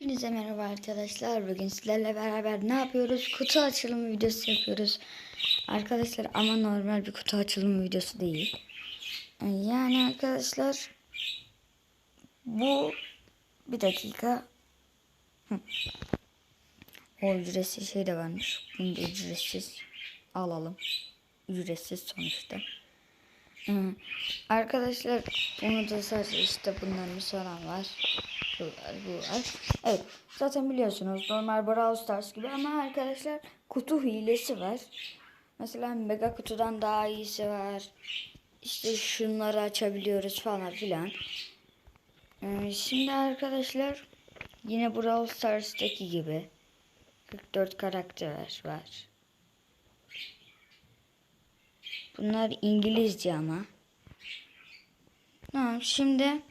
Hepinize merhaba arkadaşlar. Bugün sizlerle beraber ne yapıyoruz? Kutu açılımı videosu yapıyoruz. Arkadaşlar ama normal bir kutu açılımı videosu değil. Ee, Yani arkadaşlar bu bir dakika. O ücretsiz şey de varmış. Bunu da ücretsiz alalım. Ücretsiz sonuçta. Arkadaşlar bunu da sadece işte bunların soran var. Bu. Evet zaten biliyorsunuz normal Brawl Stars gibi ama arkadaşlar kutu hilesi var. Mesela mega kutudan daha iyisi var. İşte şunları açabiliyoruz falan filan. Ee, şimdi arkadaşlar yine Brawl Stars'taki gibi 44 karakter var. Bunlar İngilizce ama. Tamam şimdi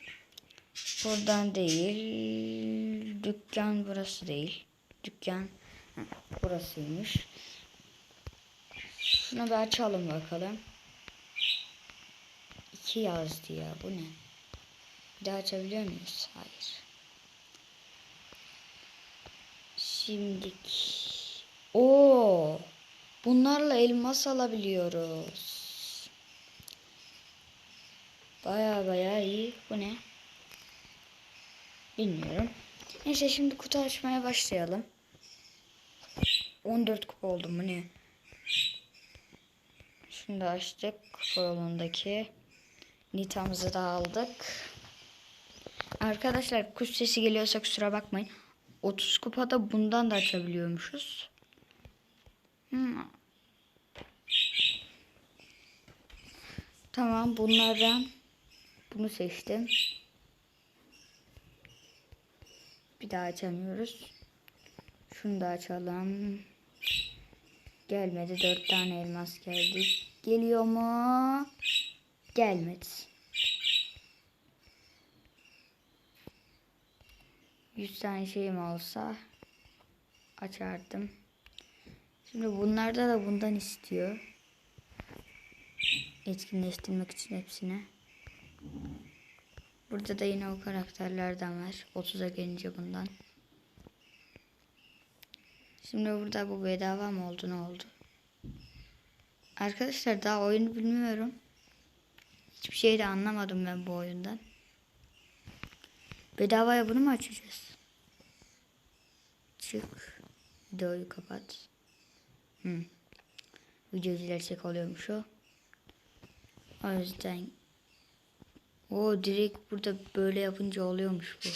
buradan değil. Dükkan burası değil. Dükkan burasıymış. Şunu bir açalım bakalım. İki yazdı ya bu ne? Bir daha açabiliyor muyuz? Hayır. Şimdiki. Oo. Bunlarla elmas alabiliyoruz. Baya baya iyi. Bu ne? Bilmiyorum. Neyse şimdi kutu açmaya başlayalım. 14 kupa oldu mu ne? Şimdi açtık kupa yolundaki. Nitamızı da aldık. Arkadaşlar kuş sesi geliyorsa kusura bakmayın. 30 kupada bundan da açabiliyormuşuz. Hmm. Tamam bunlardan bunu seçtim. Bir daha açamıyoruz. Şunu da açalım. Gelmedi. Dört tane elmas geldi. Geliyor mu? Gelmedi. Yüz tane şeyim olsa açardım. Şimdi bunlarda da bundan istiyor. Etkinleştirmek için hepsine. Burada da yine o karakterlerden var. 30'a gelince bundan. Şimdi burada bu bedava mı oldu ne oldu? Arkadaşlar daha oyunu bilmiyorum. Hiçbir şey de anlamadım ben bu oyundan. Bedavaya bunu mu açacağız? Çık. Videoyu kapat. Hı. Video izlersek oluyormuş o. O yüzden o direkt burada böyle yapınca oluyormuş bu.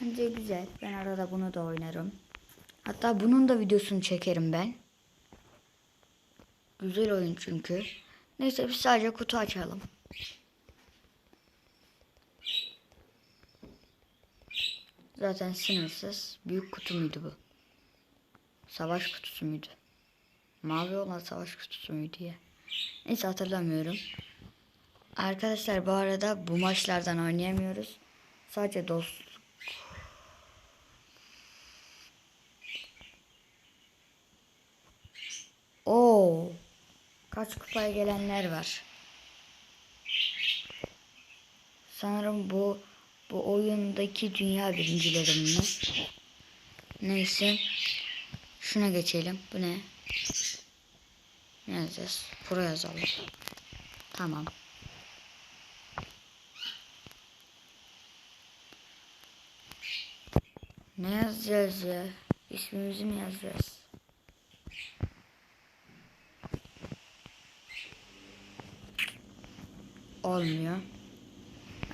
Bence güzel. Ben arada bunu da oynarım. Hatta bunun da videosunu çekerim ben. Güzel oyun çünkü. Neyse biz sadece kutu açalım. Zaten sınırsız. Büyük kutu muydu bu? Savaş kutusu muydu? Mavi olan savaş kutusu muydu ya? Neyse hatırlamıyorum. Arkadaşlar bu arada bu maçlardan oynayamıyoruz. Sadece dost. Oo. Kaç kupaya gelenler var. Sanırım bu bu oyundaki dünya birincilerim mi? Neyse. Şuna geçelim. Bu ne? Ne yazacağız? Pro yazalım. Tamam. Ne yazacağız ya? İsmimizi mi yazacağız? Olmuyor.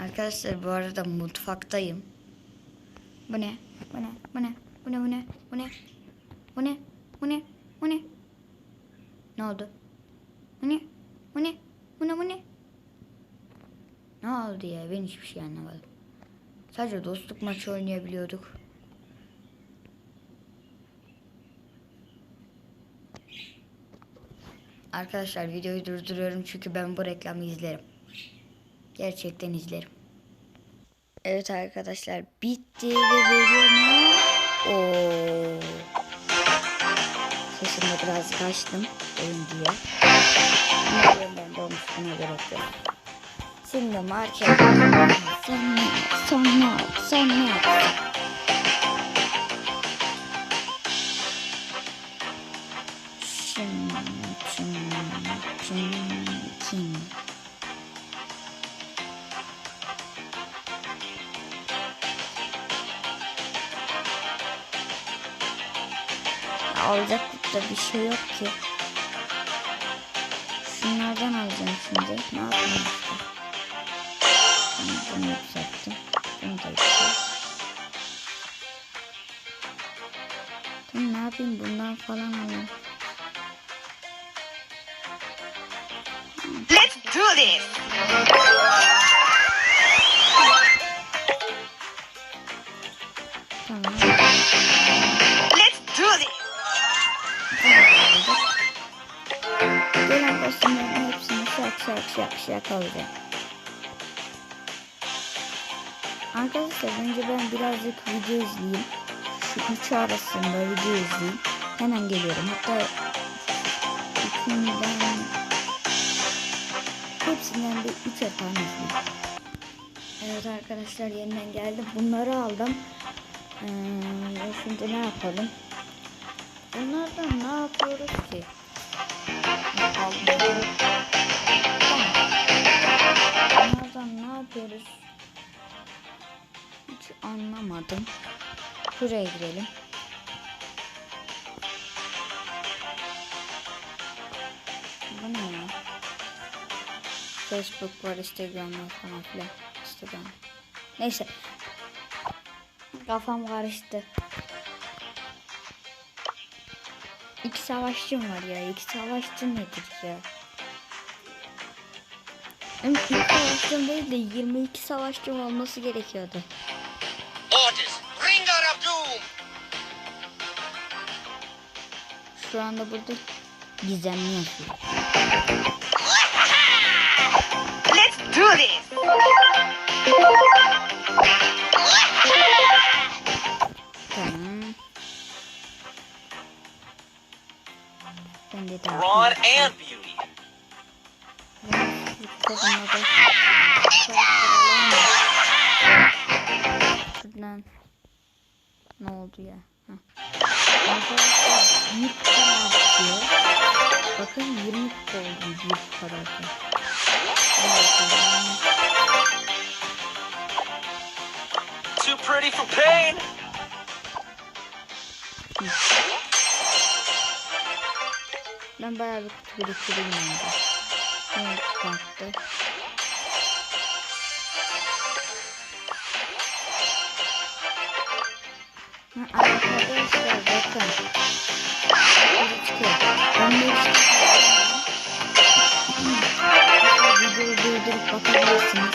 Arkadaşlar bu arada mutfaktayım. Bu ne? Bu ne? Bu ne? Bu ne? Bu ne? Bu ne? Bu ne? Bu ne? Ne oldu? Bu ne? Bu ne? Bu ne? Bu ne? Ne oldu ya? Ben hiçbir şey anlamadım. Sadece dostluk maçı oynayabiliyorduk. Arkadaşlar videoyu durduruyorum çünkü ben bu reklamı izlerim. Gerçekten izlerim. Evet arkadaşlar bitti ve veriyorum. Oo. Biraz kaçtım oyun diye. Ama ben de olmuş buna gerek yok. Şimdi market. Sonra, sonra, sonra. Alacak da bir şey yok ki. Şunlardan alacağım şimdi. Ne yapayım işte. Bunu, yükselttim. Bunu da yükselt. Tamam ne yapayım bundan falan alayım. Let's do this! Kostümlerin hepsini şak şak şak şak alacağım. Arkadaşlar önce ben birazcık video izleyeyim. Şu üçü arasında video izleyeyim. Hemen geliyorum. Hatta üçünden hepsinden bir üçer tane izleyeyim. Evet arkadaşlar yeniden geldim. Bunları aldım. Ee, şimdi ne yapalım? Bunlardan ne yapıyoruz ki? Aldım. Ne yapıyoruz? Hiç anlamadım. Şuraya girelim. Bu ne ya? Facebook var, Instagram var falan filan. Instagram. Neyse. Kafam karıştı. İki savaşçım var ya. İki savaşçı nedir ya? Hem iki savaşçım değil de 22 savaşçım olması gerekiyordu. Orders, Ringer of Doom! Şu anda burada gizemli yapıyor. Let's do this! Ben de daha. Brawn and beauty. Şuradan ne oldu ya? Heh. Arkadaşlar 100 para artıyor. Bakın 20 kupa oldu 100 para artıyor. Too pretty for pain? Ben bayağı bir kutu biriktireyim bence. Evet kalktı. Arkadaşlar bakın. Ben de Videoyu durdurup bakabilirsiniz.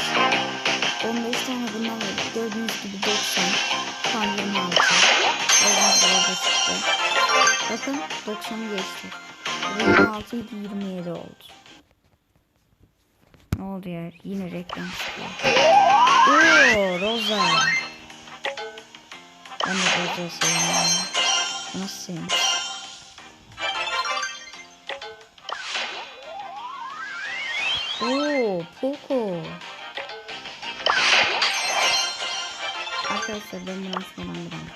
15 tane bundan var. Gördüğünüz gibi 90. Şu an 26. Gördüğünüz gibi çıktı. Bakın 90'ı geçti. 26 idi 27 oldu. Ne oldu ya? Yine reklam çıkıyor. Oo Rosa. Ben de Rosa'yı sevmiyorum. Nasıl sevmiyorum? Oo Poco. Arkadaşlar ben açmadan bilemem.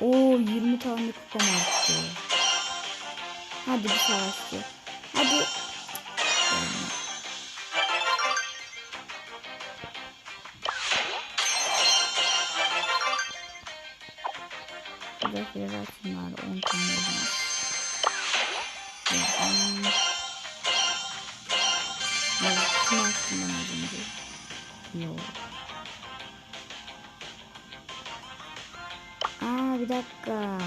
Oo 20 tane kupam arttı. Hadi bir savaşçı. Hadi. Buradakileri açsınlar. 10 tane. Şuradan. Evet, kim açtım ben önce? Yok. Aa bir dakika.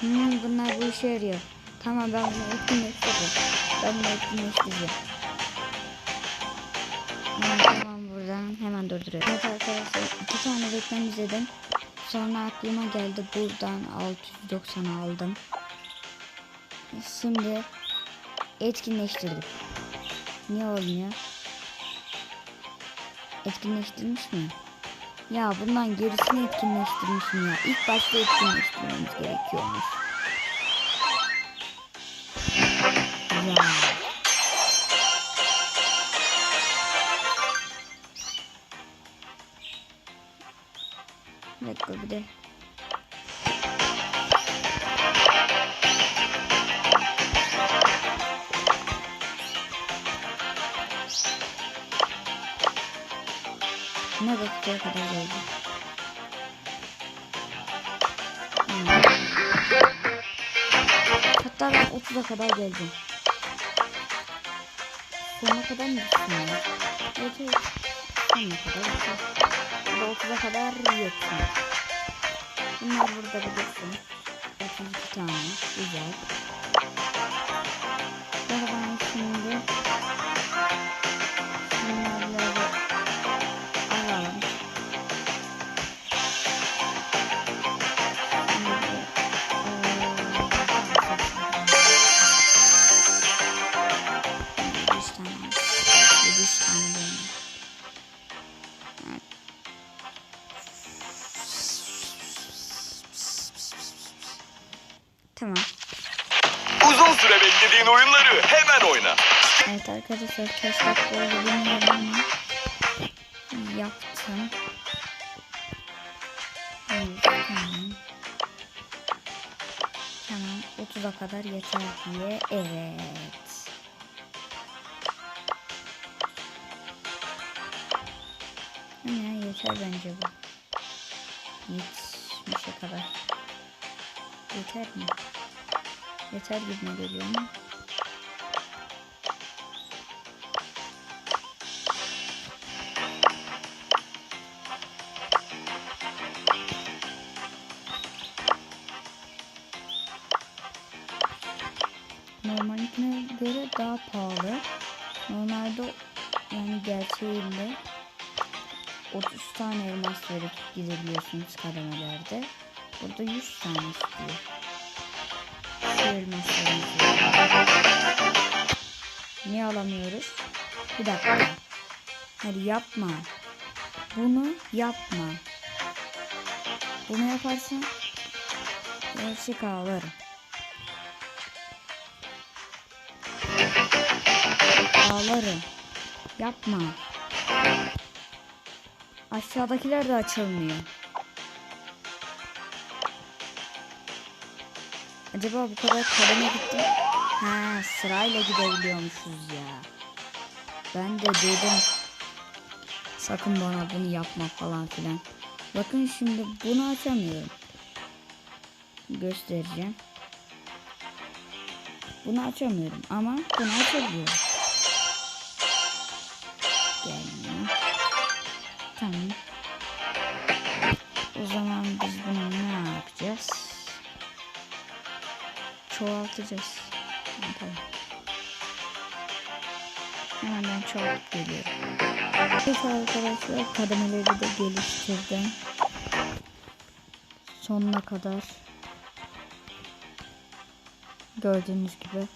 Hmm, bunlar bu işe yarıyor. Tamam ben bunu etkinleştireceğim. Ben bunu etkinleştireceğim. Hmm, tamam buradan hemen durduruyorum. Evet arkadaşlar iki tane reklam izledim. Sonra aklıma geldi buradan 690 aldım. Şimdi etkinleştirdim. Niye olmuyor? Etkinleştirmiş mi? Ya bundan gerisini etkinleştirmişim ya. İlk başta etkinleştirmemiz gerekiyormuş. ya. Bir dakika bir de. Ne dakikaya kadar geldi? Hmm. Hatta ben 30'a kadar geldim. Sonuna kadar mı gitsin ya? Evet evet. Sonuna kadar gitsin. 30'a kadar yetsin. Bunlar burada bir dursun. 32 tane. Güzel. Tamam. Uzun süre beklediğin oyunları hemen oyna. Evet arkadaşlar oldu bilmiyorum ama yaptım. Evet, tamam. Tamam 30'a kadar yeter diye evet. Ya yeter bence bu. 70'e kadar. Yeter mi? Yeter gibi geliyor mu? Normaline göre daha pahalı. Normalde yani gerçeğinde 30 tane elmas verip gidebiliyorsunuz kademelerde. Burada 100 tane istiyor. Şu Niye alamıyoruz? Bir dakika. Hadi yapma. Bunu yapma. Bunu yaparsan gerçek ağlarım. Ağlarım. Yapma. Aşağıdakiler de açılmıyor. Acaba bu kadar kademe gittim. Ha sırayla gidebiliyormuşuz ya. Ben de dedim. Sakın bana bunu yapma falan filan. Bakın şimdi bunu açamıyorum. Göstereceğim. Bunu açamıyorum ama bunu açabiliyorum. Gelmiyor. Tamam. Çoğaltacağız. Tamam. Hemen ben çoğaltıp geliyorum. Evet arkadaşlar kademeleri de geliştirdim. Sonuna kadar. Gördüğünüz gibi.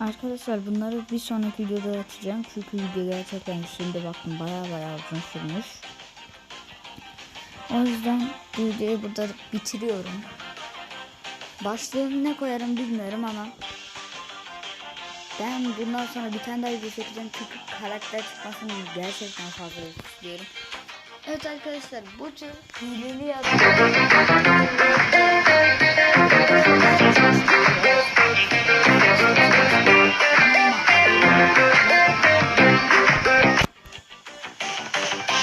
Arkadaşlar bunları bir sonraki videoda açacağım. Çünkü video gerçekten şimdi bakın baya baya uzun sürmüş. O yüzden bu videoyu burada bitiriyorum. Başlığını ne koyarım bilmiyorum ama ben bundan sonra bir tane daha video çekeceğim çünkü karakter çıkmasını gerçekten fazla istiyorum. Evet arkadaşlar bu tür hileli ya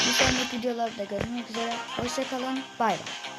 Bir sonraki videolarda görüşmek üzere. Hoşçakalın. Bay bay.